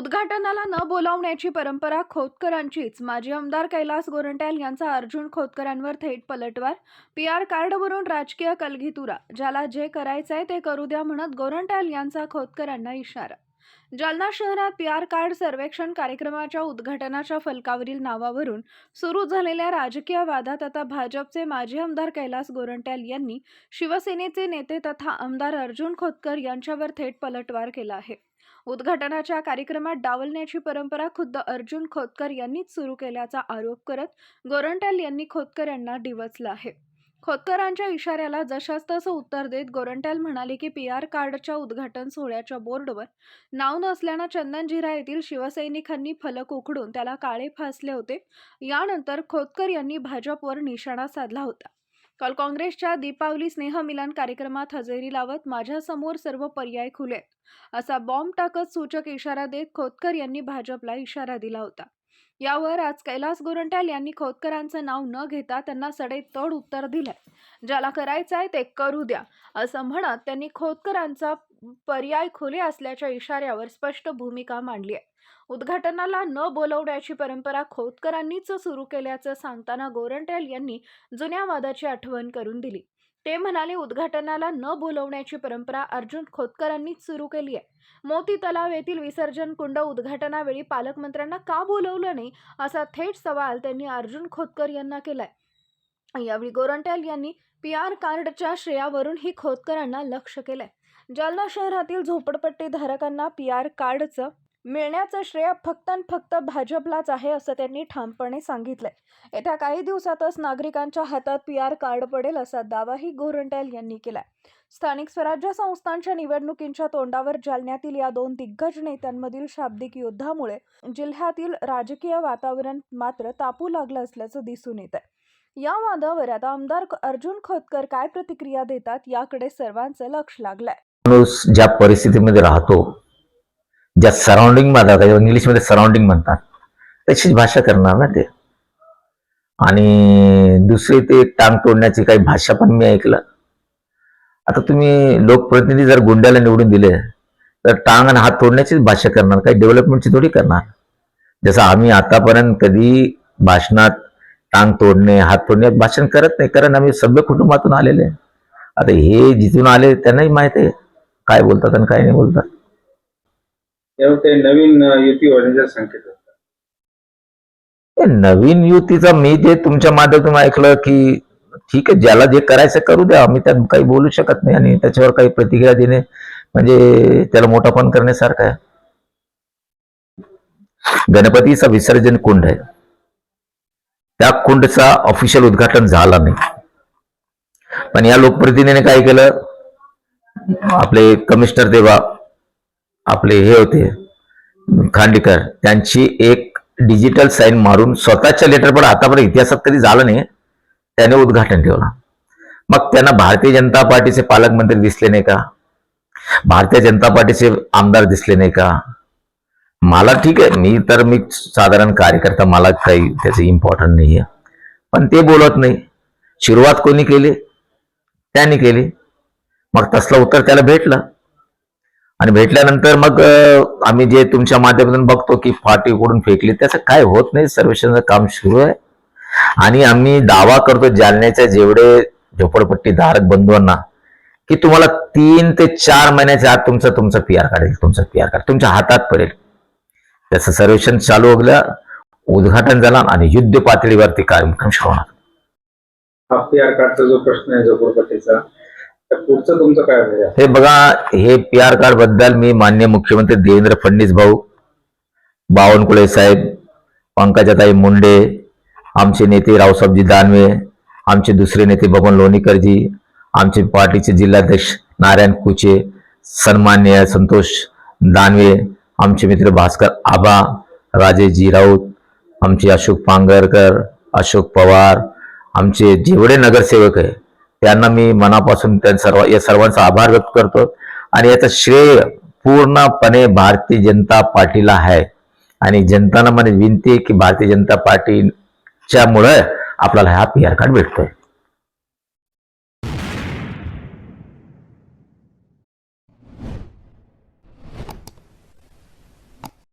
उद्घाटनाला न बोलावण्याची परंपरा खोतकरांचीच. माजी आमदार कैलास गोरंट्याल यांचा अर्जुन खोतकरांवर थेट पलटवार पी आर कार्डवरून राजकीय कलगीतुरा ज्याला जे करायचंय ते करू द्या म्हणत गोरंट्याल यांचा खोतकरांना इशारा. जालना शहरात पी आर कार्ड सर्वेक्षण कार्यक्रमाच्या उद्घाटनाच्या फलकावरील नावावरून सुरू झालेल्या राजकीय वादात आता भाजपचे माजी आमदार कैलास गोरंट्याल यांनी शिवसेनेचे नेते तथा आमदार अर्जुन खोतकर यांच्यावर थेट पलटवार केला आहे. उद्घाटनाच्या कार्यक्रमात डावलण्याची परंपरा खुद्द अर्जुन खोतकर यांनीच सुरू केल्याचा आरोप करत गोरंट्याल यांनी खोतकर यांना डिवचलं आहे. खोतकरांच्या इशाऱ्याला जशास तसं उत्तर देत गोरंट्याल म्हणाले की पी आर कार्डच्या उद्घाटन सोहळ्याच्या बोर्डवर नाव नसल्यानं चंदनजिरा येथील शिवसैनिकांनी फलक उखडून त्याला काळे फासले होते. यानंतर खोतकर यांनी भाजपवर निशाणा साधला होता. काल काँग्रेसच्या दीपावली स्नेहमिलन कार्यक्रमात हजेरी लावत माझ्यासमोर सर्व पर्याय खुले असा बॉम्ब टाकत सूचक इशारा देत खोतकर यांनी भाजपला इशारा दिला होता. यावर आज कैलास गोरंट्याल यांनी खोतकरांचं नाव न घेता त्यांना सडेतोड उत्तर दिलंय. ज्याला करायचंय ते करू द्या असं म्हणत त्यांनी खोतकरांचा पर्याय खुले असल्याच्या इशाऱ्यावर स्पष्ट भूमिका मांडली आहे. उद्घाटनाला न बोलवण्याची परंपरा खोतकरांनीच सुरू केल्याचं सांगताना गोरंट्याल यांनी जुन्या वादाची आठवण करून दिली. ते म्हणाले उद्घाटनाला न बोलवण्याची परंपरा अर्जुन खोतकरांनीच सुरू केली आहे. मोती तलाव येथील विसर्जन कुंड उद्घाटनावेळी पालकमंत्र्यांना का बोलवलं नाही? असा थेट सवाल त्यांनी अर्जुन खोतकर यांना केलाय. यावेळी गोरंट्याल यांनी पी आर कार्डच्या श्रेयावरून ही खोतकरांना लक्ष केलंय. जालना शहरातील झोपडपट्टी धारकांना पी आर कार्डचं मिळण्याचं श्रेय फक्त आणि फक्त भाजपलाच आहे असं त्यांनी ठामपणे सांगितलंय. येत्या काही दिवसातच नागरिकांच्या हातात पी आर कार्ड पडेल असा दावाही गोरंट्याल यांनी केलाय. स्थानिक स्वराज्य संस्थांच्या निवडणुकींच्या तोंडावर जालन्यातील या दोन दिग्गज नेत्यांमधील शाब्दिक युद्धामुळे जिल्ह्यातील राजकीय वातावरण मात्र तापू लागलं असल्याचं दिसून येत आहे या वादावर आता आमदार अर्जुन खोतकर काय प्रतिक्रिया देतात याकडे सर्वांचं लक्ष लागलंय. माणूस ज्या परिस्थितीमध्ये राहतो ज्या सराउंडिंगमध्ये इंग्लिशमध्ये सराउंडिंग म्हणतात तशीच भाषा करणार ना ते. आणि दुसरी ते टांग तोडण्याची काही भाषा पण मी ऐकलं. आता तुम्ही लोकप्रतिनिधी जर गुंड्याला निवडून दिले तर टांग आणि हात तोडण्याचीच भाषा करणार काही डेव्हलपमेंटची थोडी करणार. जसं आम्ही आतापर्यंत कधी भाषणात टांग तोडणे हात तोडणे भाषण करत नाही कारण आम्ही सभ्य कुटुंबातून आलेले. आता हे जिथून आले त्यांनाही माहिती आहे. काय बोलतात आणि काय नाही बोलतात. ते नवीन युती होण्याचे संकेत होता नवीन युतीचा मी जे तुमच्या माध्यमातून ऐकलं की ठीक आहे ज्याला जे करायचं करू द्या. आम्ही त्यात काही बोलू शकत नाही आणि त्याच्यावर काही प्रतिक्रिया देणे म्हणजे त्याला मोठापण करण्यासारखं आहे. गणपतीचा विसर्जन कुंड आहे. त्या कुंडचा ऑफिशियल उद्घाटन झाला नाही. पण या लोकप्रतिनिधीने काय केलं? आपले कमिशनर देवा आपले हे होते खांडेकर त्यांची एक डिजिटल साईन मारून स्वतःच्या लेटर पण आतापर्यंत इतिहासात कधी झालं नाही त्याने उद्घाटन ठेवलं. मग त्यांना भारतीय जनता पार्टीचे पालकमंत्री दिसले नाही का? भारतीय जनता पार्टीचे आमदार दिसले नाही का? मला ठीक आहे मी तर मी साधारण कार्यकर्ता मला काही त्याचं इम्पॉर्टंट नाही आहे. पण ते बोलत नाही. सुरुवात कोणी केली? त्यांनी केली. मग तसलं उत्तर त्याला भेटलं. आणि भेटल्यानंतर मग आम्ही जे तुमच्या माध्यमातून बघतो की फाटी पार्टीकडून फेकली त्याचं काय होत नाही सर्वेक्षणचं काम सुरू आहे. आणि आम्ही दावा करतो जालन्याच्या जेवढे झोपडपट्टी धारक बंधूंना की तुम्हाला तीन ते चार महिन्याच्या आत तुमचं तुमचं पी आर काढेल तुमचं पी आर कार्ड तुमच्या हातात पडेल. त्याचं सर्वेक्षण चालू होलं उद्घाटन झालं आणि युद्ध पातळीवरती कार्यक्रम सुरू होणार. पी आर कार्डचा जो प्रश्न आहे झोपडपट्टीचा पुढचं तुमचं काय हे बघा हे पी आर कार्डबद्दल मी मान्य मुख्यमंत्री देवेंद्र फडणवीस भाऊ बावनकुळे साहेब पंकजाताई मुंडे आमचे नेते रावसाहेबजी दानवे आमचे दुसरे नेते बबन लोणीकरजी आमचे पार्टीचे जिल्हाध्यक्ष नारायण कुचे सन्मान्य संतोष दानवे आमचे मित्र भास्कर आबा राजेजी राऊत आमचे अशोक पांगरकर अशोक पवार आमचे जेवढे नगरसेवक आहे त्यांना मी मनापासून त्या सर्व या सर्वांचा आभार व्यक्त करतो. आणि याचं श्रेय पूर्णपणे भारतीय जनता पार्टीला आहे. आणि जनताना मला म्हणजे विनंती आहे की भारतीय जनता पार्टीच्या मुळे आपल्याला हा पी आर कार्ड भेटतोय.